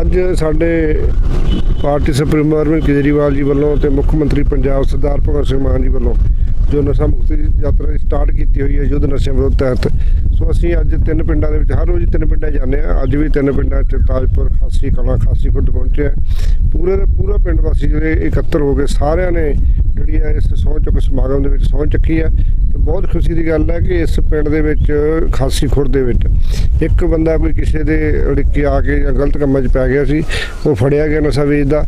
ਅੱਜ ਸਾਡੇ party supremo Arvind Kejriwal ji ਵੱਲੋਂ ਤੇ ਮੁੱਖ ਮੰਤਰੀ ਪੰਜਾਬ ਸਰਦਾਰ ਭਗਵੰਤ ਸਿੰਘ ਮਾਨ ਜੀ ਵੱਲੋਂ ਜੋ ਨਸ਼ਾ ਮੁਕਤੀ ਯਾਤਰਾ ਸਟਾਰਟ ਕੀਤੀ ਹੋਈ ਹੈ ਯੁੱਧ ਨਸ਼ਿਆਂ ਵਿਰੁੱਧ ਤਹਿਤ, ਸੋ ਅਸੀਂ ਅੱਜ ਤਿੰਨ ਪਿੰਡਾਂ ਦੇ ਵਿੱਚ ਹਰ ਰੋਜ਼ ਤਿੰਨ ਪਿੰਡਾਂ ਜਾਂਦੇ ਆ ਅੱਜ ਵੀ ਤਿੰਨ ਪਿੰਡਾਂ 'ਚ ਤਾਜਪੁਰ, ਖਾਸੀ ਕਲਾਂ, ਖਾਸੀ ਖੁੱਡ ਪਹੁੰਚੇ ਆ ਪੂਰੇ ਦੇ ਪੂਰਾ ਪਿੰਡ ਵਾਸੀ ਜਿਹੜੇ ਇਕੱਤਰ ਹੋ ਕੇ ਸਾਰਿਆਂ ਨੇ ਜਿਹੜੀ ਹੈ ਇਸ ਸਹੁੰ ਚੁੱਕ ਸਮਾਗਮ ਦੇ ਵਿੱਚ ਸਹੁੰ ਚੱਕੀ ਹੈ। ਤੇ ਬਹੁਤ ਖੁਸ਼ੀ ਦੀ ਗੱਲ ਹੈ ਕਿ ਇਸ ਪਿੰਡ ਦੇ ਵਿੱਚ, ਖਾਸੀ ਖੁਰਦ ਦੇ ਵਿੱਚ ਇੱਕ ਬੰਦਾ ਕੋਈ ਕਿਸੇ ਦੇ ਅੜਿੱਕੇ ਆ ਕੇ ਜਾਂ ਗਲਤ ਕੰਮਾਂ 'ਚ ਪੈ ਗਿਆ ਸੀ, ਉਹ ਫੜਿਆ ਗਿਆ ਨਸ਼ਾ ਵੇਚਦਾ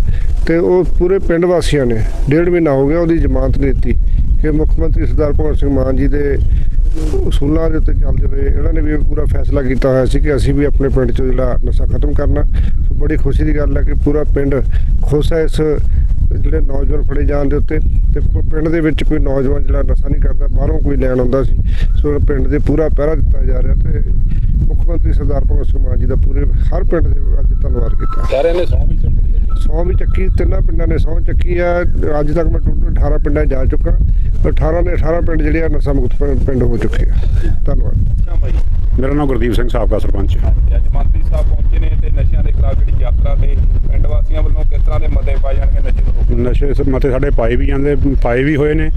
ਤੇ ਉਹ ਪੂਰੇ ਪਿੰਡ ਵਾਸੀਆਂ ਨੇ ਡੇਢ ਮਹੀਨਾ ਹੋ ਗਿਆ ਉਹਦੀ ਜ਼ਮਾਨਤ ਨਹੀਂ ਦਿੱਤੀ ਕਿ ਮੁੱਖ ਮੰਤਰੀ ਸਰਦਾਰ ਭਗਵੰਤ ਸਿੰਘ ਮਾਨ ਜੀ ਦੇ ਉਸੂਲਾਂ ਦੇ ਉੱਤੇ ਚੱਲਦੇ ਹੋਏ ਇਹਨਾਂ ਨੇ ਵੀ ਪੂਰਾ ਫੈਸਲਾ ਕੀਤਾ ਹੋਇਆ ਸੀ ਕਿ ਅਸੀਂ ਵੀ ਆਪਣੇ ਪਿੰਡ 'ਚ ਜਿਹੜਾ ਨਸ਼ਾ ਖਤਮ ਕਰਨਾ। ਸੋ ਬੜੀ ਖੁਸ਼ੀ ਦੀ ਗੱਲ ਹੈ ਕਿ ਪੂਰਾ ਪਿੰਡ ਖੁਸ਼ ਹੈ ਇਸ ਜਿਹੜੇ ਨੌਜਵਾਨ ਫੜੇ ਜਾਣ ਦੇ ਉੱਤੇ ਤੇ ਪਿੰਡ ਦੇ ਵਿੱਚ ਕੋਈ ਨੌਜਵਾਨ ਜਿਹੜਾ ਨਸ਼ਾ ਨਹੀਂ ਕਰਦਾ, ਬਾਹਰੋਂ ਕੋਈ ਲੈਣ ਆਉਂਦਾ ਸੀ। ਸੋ ਪਿੰਡ ਦੇ ਪੂਰਾ ਪਹਿਰਾ ਦਿੱਤਾ ਜਾ ਰਿਹਾ ਤੇ ਮੁੱਖ ਮੰਤਰੀ ਸਰਦਾਰ ਭਗਵੰਤ ਸਿੰਘ ਮਾਨ ਜੀ ਦਾ ਪੂਰੇ ਹਰ ਪਿੰਡ ਦੇ ਅੱਜ ਧੰਨਵਾਦ ਕੀਤਾ। ਸਾਰਿਆਂ ਨੇ ਸੌਂ ਵੀ ਚੱਕੀ ਹੈ ਸੌ ਵੀ ਚੱਕੀ ਤਿੰਨਾਂ ਪਿੰਡਾਂ ਨੇ ਸੌ ਚੱਕੀ ਆ। ਅੱਜ ਤੱਕ ਮੈਂ ਟੋਟਲ 18 ਪਿੰਡਾਂ ਜਾ ਚੁੱਕਾ। ਪਰ 18 ਦੇ 18 ਪਿੰਡ ਜਿਹੜੇ ਆ ਨਸ਼ਾ ਮੁਕਤ ਪਿੰਡ ਹੋ ਚੁੱਕੇ ਆ। ਧੰਨਵਾਦ। ਹਾਂ ਮੇਰਾ ਨਾਮ ਗੁਰਦੀਪ ਸਿੰਘ ਸਾਬਕਾ ਸਰਪੰਚ। ਹਾਂਜੀ, ਅੱਜ ਮੰਤਰੀ ਸਾਹਿਬ ਪਹੁੰਚੇ ਨੇ ਤੇ ਨਸ਼ਿਆਂ ਦੇ ਖਿਲਾਫ ਜਿਹੜੀ ਯਾਤਰਾ ਤੇ ਪਿੰਡ ਵਾਸੀਆਂ ਵੱਲੋਂ ਕਿਸ ਤਰ੍ਹਾਂ ਦੇ ਮਤੇ ਪਾਏ ਜਾਣਗੇ ਨਸ਼ੇ ਨੂੰ? ਨਸ਼ੇ ਮਤੇ ਸਾਡੇ ਪਾਏ ਵੀ ਜਾਂਦੇ ਪਾਏ ਵੀ ਹੋਏ ਨੇ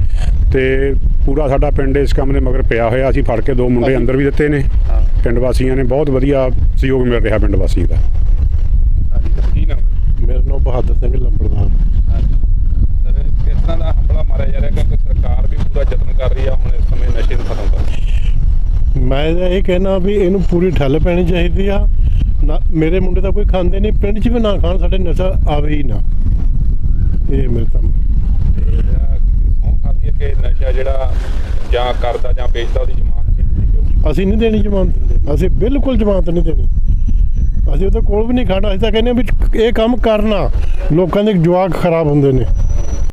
ਤੇ ਪੂਰਾ ਸਾਡਾ ਪਿੰਡ ਇਸ ਕੰਮ ਦੇ ਮਗਰ ਪਿਆ ਹੋਇਆ। ਅਸੀਂ ਫੜ ਕੇ ਦੋ ਮੁੰਡੇ ਅੰਦਰ ਵੀ ਦਿੱਤੇ ਨੇ। ਹਾਂ ਪਿੰਡ ਵਾਸੀਆਂ ਨੇ ਬਹੁਤ ਵਧੀਆ ਸਹਿਯੋਗ ਮਿਲ ਰਿਹਾ ਪਿੰਡ ਵਾਸੀਆਂ ਦਾ। ਹਾਂਜੀ ਸਰ ਕੀ ਨਾਮ ਹੈ? ਮੇਰਾ ਨਾਮ ਬਹਾਦਰ ਸਿੰਘ ਲੰਬੜਦਾਰ। ਹਾਂਜੀ। ਸਰ ਕਿਸ ਤਰ੍ਹਾਂ ਦਾ ਹਮਲਾ ਮਾਰਿਆ ਜਾ ਰਿਹਾ? ਕਿਉਂਕਿ ਸਰਕਾਰ ਵੀ ਪੂਰਾ ਯਤਨ ਕਰ ਰਹੀ ਆ ਹੁਣ ਇਸ ਸਮੇਂ ਨਸ਼ੇ ਨੂੰ ਖਤਮ ਕਰਨ ਲਈ। ਮੈਂ ਇਹ ਕਹਿਣਾ ਵੀ ਇਹਨੂੰ ਪੂਰੀ ਠੱਲ ਪੈਣੀ ਚਾਹੀਦੀ ਆ। ਨਾ ਮੇਰੇ ਮੁੰਡੇ ਤਾਂ ਕੋਈ ਖਾਂਦੇ ਨਹੀਂ ਪਿੰਡ 'ਚ ਵੀ ਨਾ ਖਾਣ ਸਾਡੇ ਨਸ਼ਾ ਆਵੇ ਹੀ ਨਾ। ਇਹ ਮੇਰੇ ਤਾਂ ਖਾਦੀ ਕਿ ਨਸ਼ਾ ਜਿਹੜਾ ਜਾਂ ਕਰਦਾ ਜਾਂ ਵੇਚਦਾ ਉਹਦੀ ਜ਼ਮਾਨਤ ਅਸੀਂ ਨਹੀਂ ਦੇਣੀ ਜ਼ਮਾਨਤ। ਅਸੀਂ ਬਿਲਕੁਲ ਜ਼ਮਾਨਤ ਨਹੀਂ ਦੇਣੀ। ਅਸੀਂ ਉਹਦੇ ਕੋਲ ਵੀ ਨਹੀਂ ਖਾਣਾ, ਅਸੀਂ ਤਾਂ ਕਹਿੰਦੇ ਵੀ ਇਹ ਕੰਮ ਕਰਨਾ। ਲੋਕਾਂ ਦੇ ਜਵਾਕ ਖਰਾਬ ਹੁੰਦੇ ਨੇ।